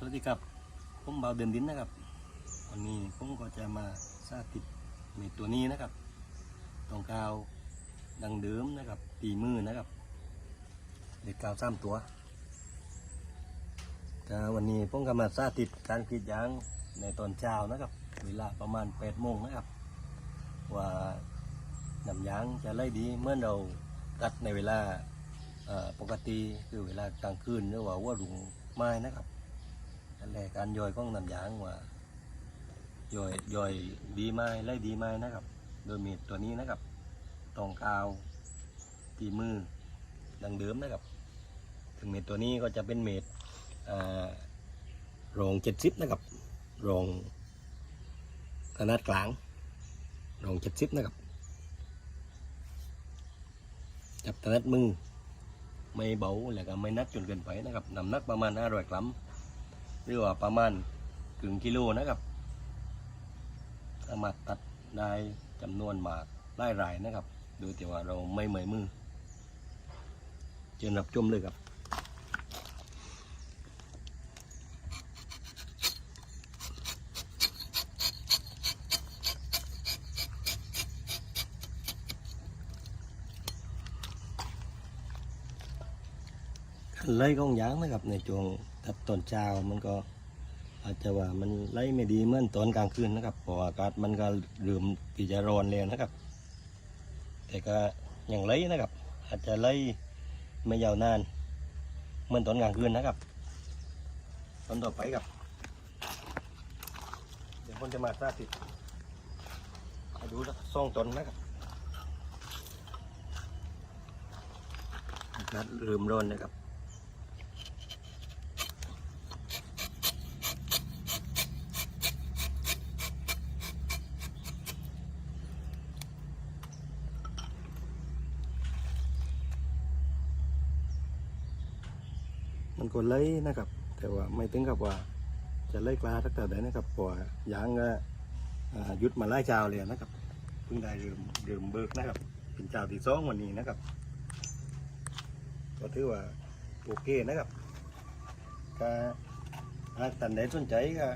สวัสดีครับ ผมเบาเดินดินนะครับ วันนี้ผมก็จะมาสาธิตเมดตัวนี้นะครับตองกาวดังเดิมนะครับตีมือนะครับเด็กกาวสามตัววันนี้ผมก็มาสาธิตการกรีดยางในตอนเช้านะครับ เวลาประมาณ8ปดโมงนะครับ ว่าน้ำยางจะไล่ดีเมื่อเราตัดในเวลาปกติคือเวลากลางคืนหรือว่าว่ารุงไม้นะครับ อันแรกการย่อยของน้ำยางว่าย่อยย่อยดีไหมไล่ดีไหมนะครับ โดยมีดตัวนี้นะครับตองกาวตีมือดังเดิมนะครับ ถึงเม็ดตัวนี้ก็จะเป็นเม็ดรองเจ็ดสิบนะครับรองขนาดกลางรองเจ็ดสิบนะครับ จับถนัดมือไม่เบาแล้วก็ไม่นักจนเกินไปนะครับน้ำหนักประมาณ500กรัม หรือว่าประมาณกึ่งกิโลนะครับสามารถตัดได้จำนวนมากไล่รายนะครับ โดยที่ว่าเราไม่เหมยมือเจนรับจมเลยครับ ไล่กองยางนะครับในช่วงตัดตอนเช้ามันก็ อาจจะว่ามันไล่ไม่ดีเหมื่อนตอนกลางคืนนะครับเพราะว่าอากาศมันก็เริ่มที่จะร้อนแล้วนะครับ แต่ก็ยังไล่นะครับ อาจจะไล่ไม่ยาวนานเหมื่อนตอนกลางคืนนะครับตอนต่อไปครับ เดี๋ยวคนจะมาสาธิตให้ดูสักสองตนนะครับอากาศเริ่มร้อนนะครับ มันก็เลยนะครับ แต่ว่าไม่ถึงกับว่าจะเลยกลาสักแต่ใดนะครับเพราะว่ายางก็อ่าหยุดมาไล่เจ้าเลยนะครับเพิ่งได้เริ่มเริ่มเบิกนะครับ เป็นเจ้าที่สองวันนี้นะครับ ก็ถือว่าโอเคนะครับก็หากท่านใดสนใจก็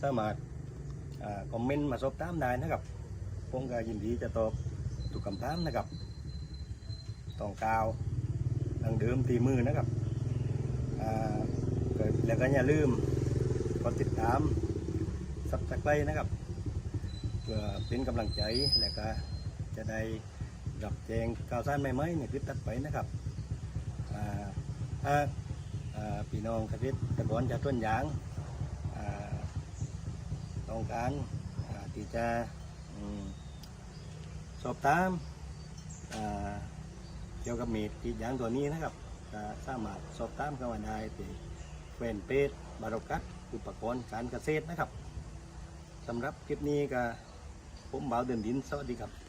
สามารถคอมเมนต์มาสอบถามได้นะครับผมก็ยินดีจะตอบทุกคำถามนะครับต้องกาวดังเดิมตีมือนะครับ แล้วก็อย่าลืมกดติดตามสับสไครนะครับเพื่อเป็นกำลังใจแล้วก็จะได้รับแจ้งข่าวสารใหม่ๆในคลิปตัดไปนะครับถ้าพี่น้องเกษตรกรจะต้นยางต้องการที่จะสอบถามเกี่ยวกับมีดกรีดยางตัวนี้นะครับ ก็สามารถสอบถามเข้ามาได้ที่เฟนเพจบารกัสอุปกรณ์การเกษตรนะครับสำหรับคลิปนี้ก็ผมบ่าวเดินดินสวัสดีครับ